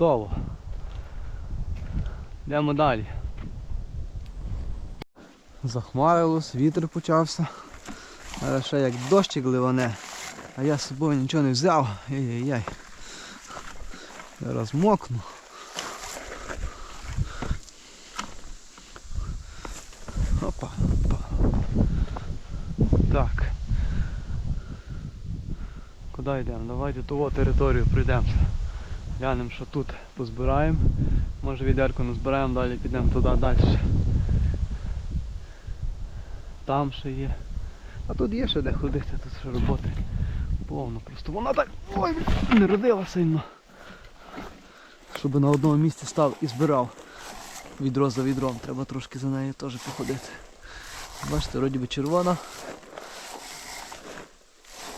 Готово. Йдемо далі. Захмарилось, вітер почався. Зараз ще як дощик ливане, а я з собою нічого не взяв. Ай-яй-яй. Зараз мокну. Опа, опа. Так. Куди йдемо? Давайте ту територію пройдемося. Глянемо, що тут позбираємо. Може відерку назбираємо, далі підемо туди далі. Там ще є. А тут є ще де ходити, тут ще роботи повно. Просто вона так ой, не родила сильно. Щоб на одному місці став і збирав відро за відром. Треба трошки за нею теж походити. Бачите, вроді би червона.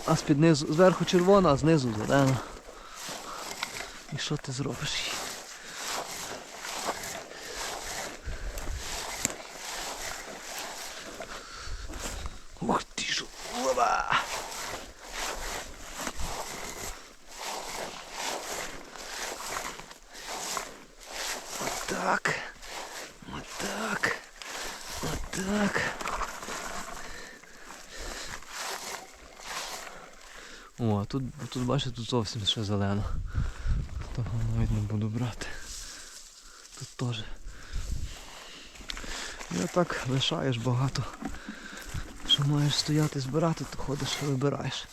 А з-під низу, зверху червона, а знизу зелена. І що ти зробиш? Ух ти ж! Опа! Отак. Отак. Отак. О, тут, тут бачите, тут зовсім ще зелено. Не буду брати. Тут теж. І отак лишаєш багато. Що маєш стояти збирати, то ходиш і вибираєш.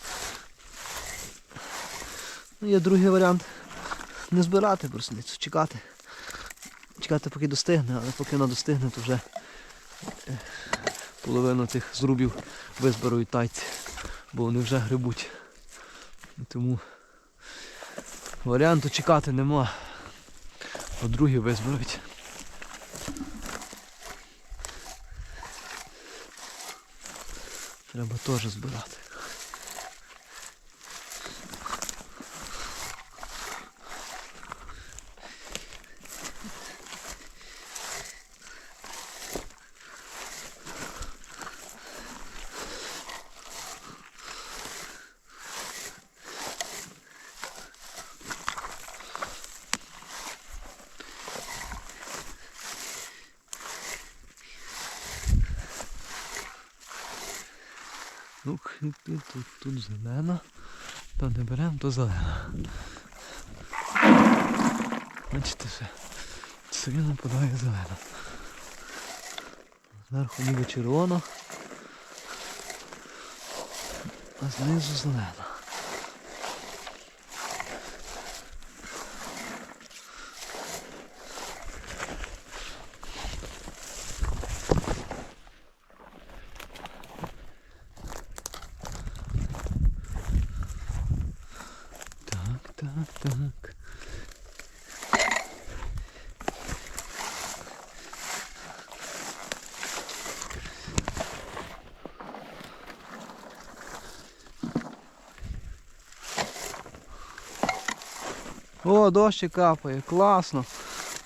Ну, є другий варіант. Не збирати брусницю, чекати. Чекати поки достигне, але поки вона достигне, то вже е, половину тих зрубів визберують тайці, бо вони вже грибуть. Тому варіанту чекати нема. По другі визберуть. Треба теж збирати. Ну, тут, тут, зелена. То не беремо, то зелена. Бачите ще. сильно подає зелена. Зверху ніби червона. А знизу зелена. Так, так, так. О, дощик капає, класно.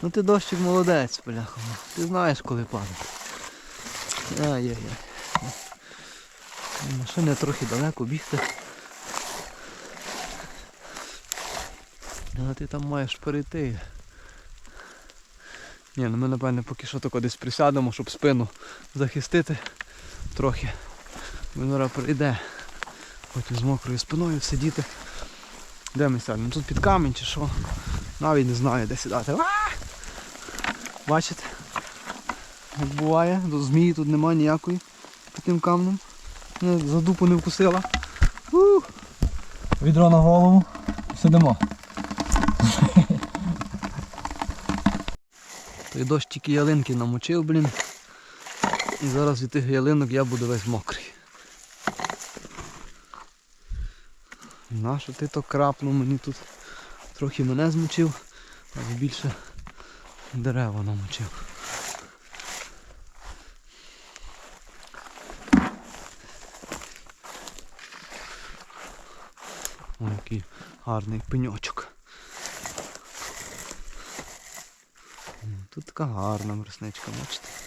Ну ти дощик молодець, бляха. Ти знаєш, коли падає. Ай-яй-яй. Машини трохи далеко бігти. А ти там маєш перейти. Ні, ну ми напевне поки що тако десь присядемо, щоб спину захистити трохи. Минора прийде. Потім з мокрою спиною сидіти. Де ми сядемо? Тут під камінь чи що? Навіть не знаю де сідати. А! Бачите? Як буває, тут змії тут немає ніякої під тим камнем. За дупу не вкусила. Ух. Відро на голову. Сидимо. Той дощ тільки ялинки намочив, блін. І зараз від тих ялинок я буду весь мокрий. Нащо ти то крапнув мені тут? Трохи мене змочив, але більше дерева намочив. Ой, який гарний пеньочок. Тут така гарна мресничка, бачите.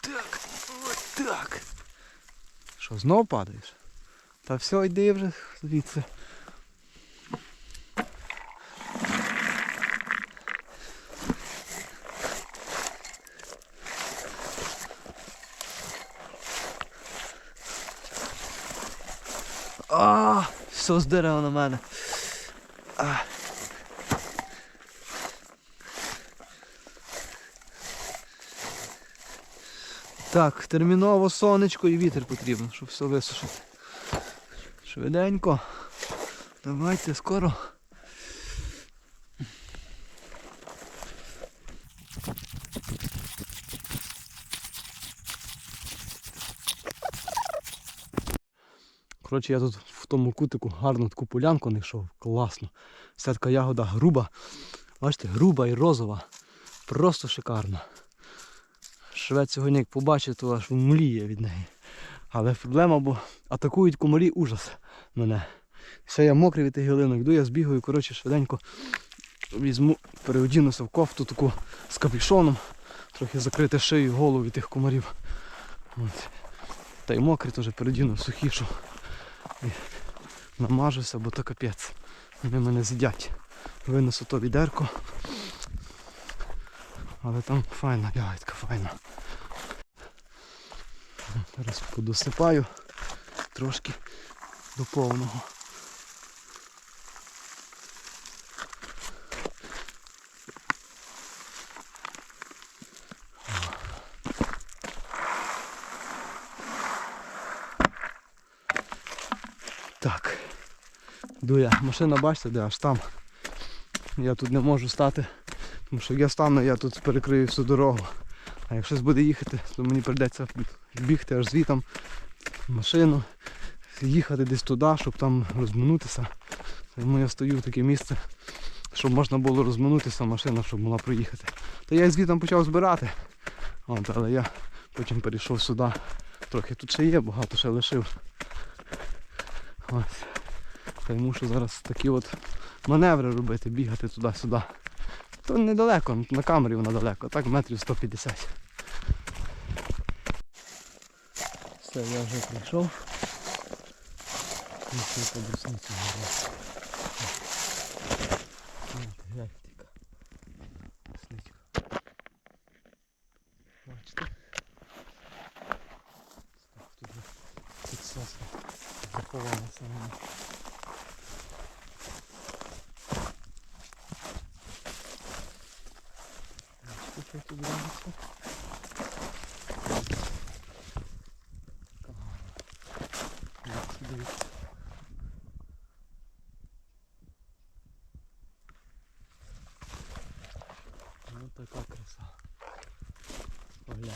Так, вот так. Що, знову падаєш? Та все, йди вже звідси. Все здерево на мене. А. Так, терміново сонечко і вітер потрібно, щоб все висушити. Швиденько. Давайте скоро. Коротше, я тут тому кутику гарну таку полянку знайшов. Класно. Вся така ягода груба. Бачите, груба і розова. Просто шикарна. Швець сьогодні як побачить, то аж мліє від неї. Але проблема, бо атакують комарі ужас мене. Все, я мокрий від тих гілинок, йду, я збігаю, коротше, швиденько візьму, переодінуся в кофту таку з капюшоном, трохи закрити шию, голову від тих комарів. От. Та й мокрий теж переодіну в сухішу. Намажуся, бо то капець. Вони мене з'їдять. Винесу то відерко. Але там файна ягодка, файна. Зараз подосипаю трошки до повного. Так. Йду я. Машина бачите, де аж там. Я тут не можу стати. Тому що я стану, я тут перекрию всю дорогу. А якщо щось буде їхати, то мені прийдеться бігти аж звітом машину, їхати десь туди, щоб там розминутися. Тому я стою в таке місце, щоб можна було розминутися, машина, щоб могла проїхати. Та я звітом почав збирати. От, але я потім перейшов сюди. Трохи тут ще є, багато ще лишив. Ось. Й мушу зараз такі от маневри робити, бігати туди-сюди. То недалеко, на камері вона далеко, так метрів 150. Все, я вже прийшов. І ще по брусниці гору. Гляньте, яка брусничка. Бачите? Так, тут же під сосна захована сама. Бачите, що тут дивіться. Ну така краса. Погляньте.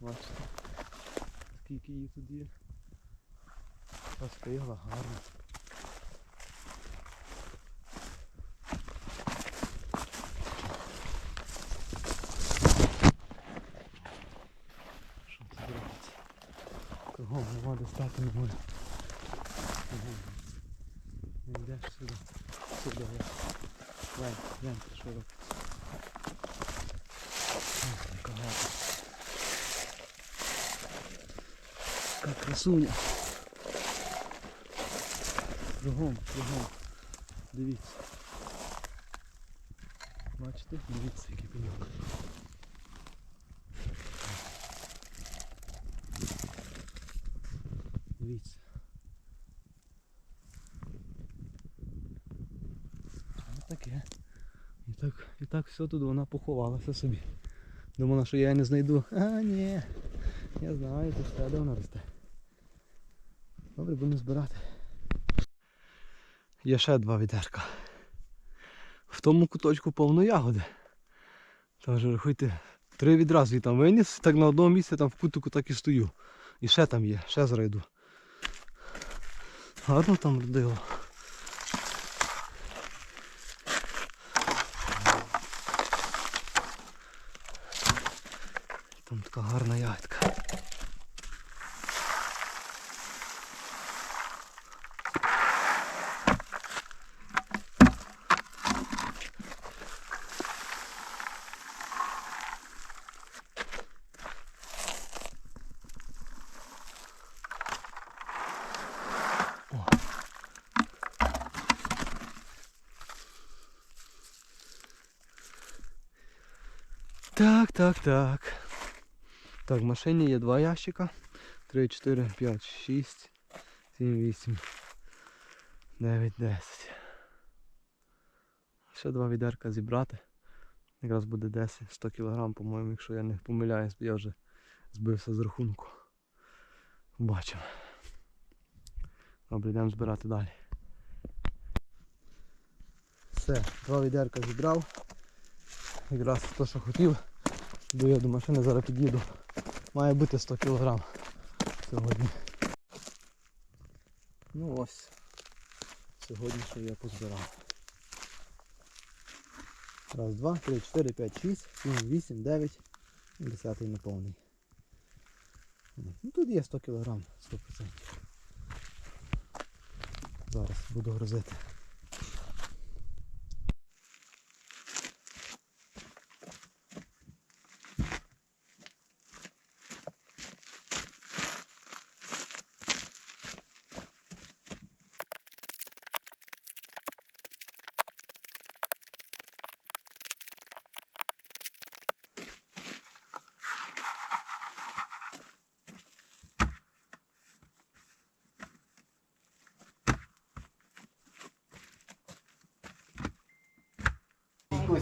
Бачите? Скільки її тут є. Постигла гарно. Що це робиться? Достати не. Кругом. Не йдеш сюди. Сюди я. Глянь, що робиться. Ось така красуня. Кругом, кругом. Дивіться. Бачите? Дивіться, який пеньок. Дивіться. Ось таке. І так, і так все тут вона поховалася собі. Думала, що я не знайду. А, ні. Я знаю, тут все, де вона росте. Добре, будемо збирати. Є ще два відерка. В тому куточку повно ягоди. Тож рахуйте, три відра звідти виніс, так на одному місці там в кутику так і стою. І ще там є, ще зрайду. Гарно там родило. Там така гарна ягодка. Так, так, так. Так, в машині є два ящика. 3, 4, 5, 6, 7, 8, 9, 10. Ще два відерка зібрати. Якраз буде 10, 100 кг, по-моєму, якщо я не помиляюсь, я вже збився з рахунку. Бачимо. Добре, йдемо збирати далі. Все, два відерка зібрав. Якраз те, що хотів. Йду я до машини, зараз під'їду. Має бути 100 кг сьогодні. Ну ось. Сьогодні що я позбирав. Раз, два, три, чотири, п'ять, шість, сім, вісім, дев'ять. І Десятий неповний. Ну тут є 100 кг, 100%. Зараз буду грузити.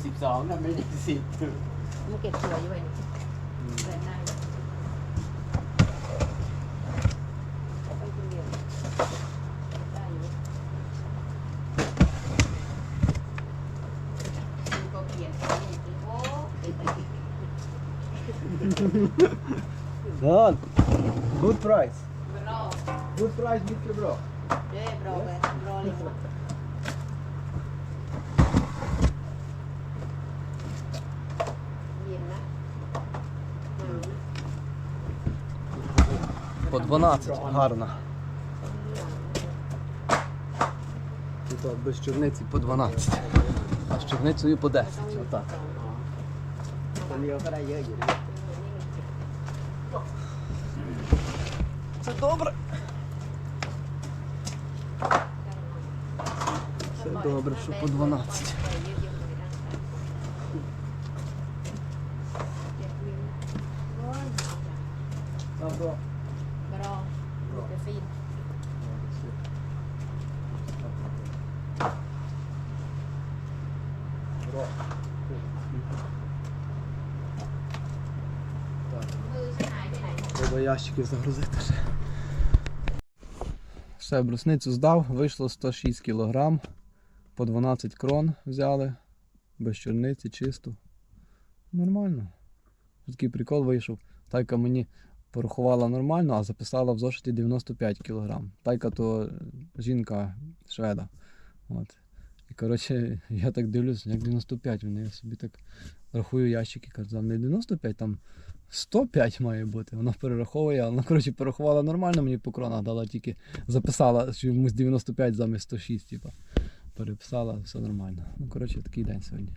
สิบสองนะไม่ได้สิบ มันเก็บสวยอยู่เว้ยเดินได้ไปคนเดียวได้อยู่มันก็เปลี่ยนไปอีกโอ้เปลี่ยนไปอีก Done. Good price. รอ Good price, big bro. เด้รอ по 12, гарна. Тут без чорниці по 12, а з чорницею по 10. Отак. Це добре. Це добре, що по 12. Треба ящиків загрузити ще. Все, брусницю здав, вийшло 106 кг. По 12 крон взяли. Без чорниці, чисто. Нормально. Такий прикол вийшов. Тайка мені порахувала нормально, а записала в зошиті 95 кг. Тайка то жінка шведа. От. І коротше, я так дивлюсь, як 95. Вони я собі так рахую ящики, кажу, не 95, там 105 має бути. Вона перераховує, вона коротше порахувала нормально, мені по кронах дала тільки записала, що йому з 95 замість 106, типа. Переписала, все нормально. Ну, коротше, такий день сьогодні.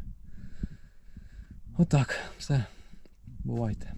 Отак, все. Бувайте.